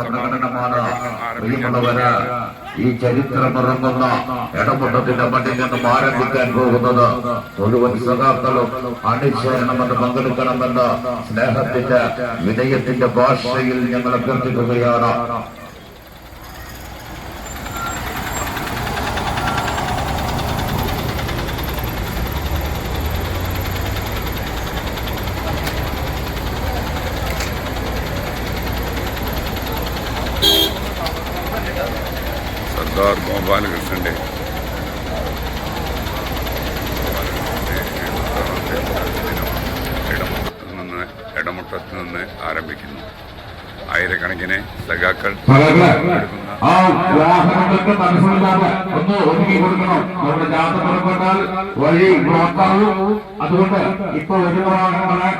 പ്രകടനമാണ് ഈ ചരിത്രമിറങ്ങുന്ന ഇടമുട്ടത്തിന്റെ മണ്ണിൽ നിന്നും ആരംഭിക്കാൻ പോകുന്നത് മുഴുവൻ സഖാക്കളും അണിചേരണമെന്ന് പങ്കെടുക്കണമെന്ന് സ്നേഹത്തിന്റെ വിനയത്തിന്റെ ഭാഷയിൽ ഞങ്ങൾ അഭ്യർത്ഥിക്കുകയാണ് സർദാർ ഗോപാലകൃഷ്ണന്റെ ഇടമുട്ടത്ത് നിന്ന് ഇടമുട്ടത്ത് നിന്ന് ആരംഭിക്കുന്നു. ആയിരക്കണക്കിന് സഖാക്കൾ പങ്കെടുക്കുന്ന ആ വാഹനങ്ങൾക്ക് തടസ്സമില്ലാതെ ഒന്ന് ഒരുക്കി കൊടുക്കണം. നമ്മുടെ ജാഥ പുറപ്പെട്ടാൽ വഴി ബ്ലോക്കാവും അതുകൊണ്ട് ഇപ്പൊ ഒരു വാഹനങ്ങളെ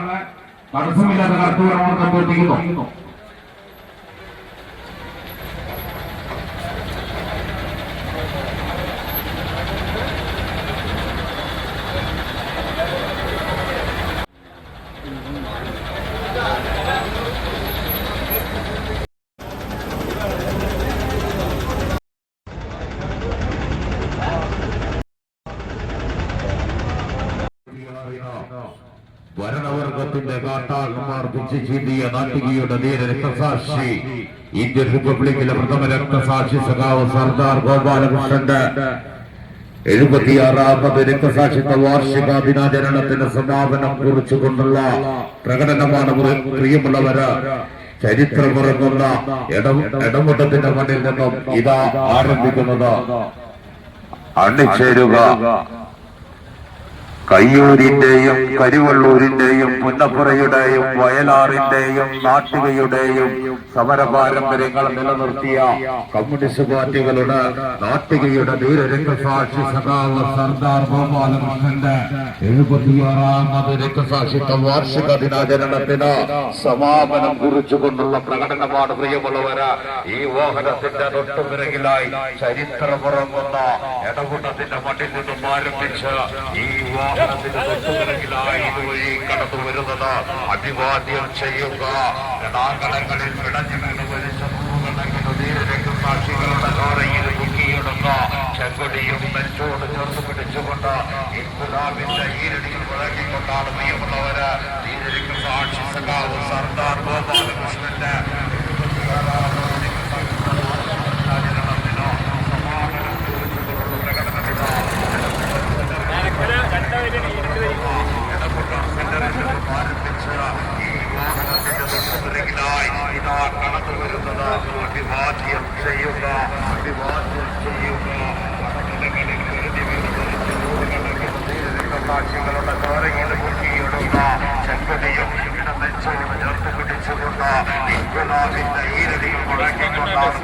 തടസ്സമില്ലാതെ നമ്മൾ അഭ്യർത്ഥിക്കുന്നു ഭരണവർഗത്തിന്റെ കാട്ടാളന്മാർ പിച്ച് ചീന്തിയ നാട്ടികയുടെ ധീര രക്തസാക്ഷി. ഇന്ത്യൻ റിപ്പബ്ലിക്കിലെ പ്രഥമ രക്തസാക്ഷി സഖാവ് സർദാർ ഗോപാലകൃഷ്ണന്റെ എഴുപത്തിയാറാമത് രക്തസാക്ഷിത്വ വാർഷിക ദിനാചരണത്തിന്റെ സമാപനം കുറിച്ചുകൊണ്ടുള്ള പ്രകടനമാണ് പ്രിയ- പ്രിയമുള്ളവര്. ചരിത്രമുറങ്ങുന്ന ഇടം ഇടമുട്ടത്തിന്റെ മണ്ണിൽ നിന്നും ഇതാ ആരംഭിക്കുന്നത്. അണിച്ചേരുക കയ്യൂരിന്റെയും കരുവള്ളൂരിന്റെയും പുന്നപ്പുറയുടെയും വയലാറിന്റെയും നാട്ടികയുടെയും സമര പാരമ്പര്യങ്ങൾ നിലനിർത്തിയ കമ്മ്യൂണിസ്റ്റ് പാർട്ടികളുടെ നാട്ടികയുടെ ധീരരക്തസാക്ഷി സഖാവ് സർദാർ ഗോപാലകൃഷ്ണന്റെ എഴുപത്തിയാറാമത് രക്തസാക്ഷിത്വ വാർഷിക ദിനാചരണത്തിന് സമാപനം കുറിച്ചുകൊണ്ടുള്ള പ്രകടനമാണ് പ്രിയമുള്ളവര്. ഈ വാഹനത്തിന്റെ തൊട്ടുപിറകിലായി ചരിത്രമുറങ്ങുന്ന ഇടകൂട്ടത്തിന്റെ മണ്ണിൽ നിന്നും ആരംഭിച്ച് ഈ തൊട്ടുപിറകിലായി ഇതുവഴി കടന്നു അഭിവാദ്യം ചെയ്യുക. രണാങ്കണങ്ങളിൽ പിടഞ്ഞു വീണ് മരിച്ച നൂറുകണക്കിന് ധീരരക്തസാക്ഷികളുടെ ചോരയിൽ മുക്കിയിടുന്ന ചെങ്കൊടിയും നെഞ്ചോട് ചേർത്ത് പിടിച്ചുകൊണ്ട് ഇൻകുലാബിന്റെ ഈരടിയിൽ മുഴങ്ങിക്കൊണ്ടാണ് പ്രിയമുള്ളവര് സാക്ഷി സഖാവ് സർദാർ ഗോപാലകൃഷ്ണന്റെ കടന്നു വരുന്നത് അഭിവാദ്യം ചെയ്യുക. അഭിവാദ്യം ചെയ്യുക കടകളിൽ കരുതി സാക്ഷികളുടെ ചോരയിൽ മുക്കിയിടുന്ന ചെങ്കടിയും ഇടനെച്ചോട് ചേർത്ത് പിടിച്ചുകൊണ്ട് ഇൻകുലാബിന്റെ ഈരടിയിൽ മുഴങ്ങിക്കൊണ്ടാണ്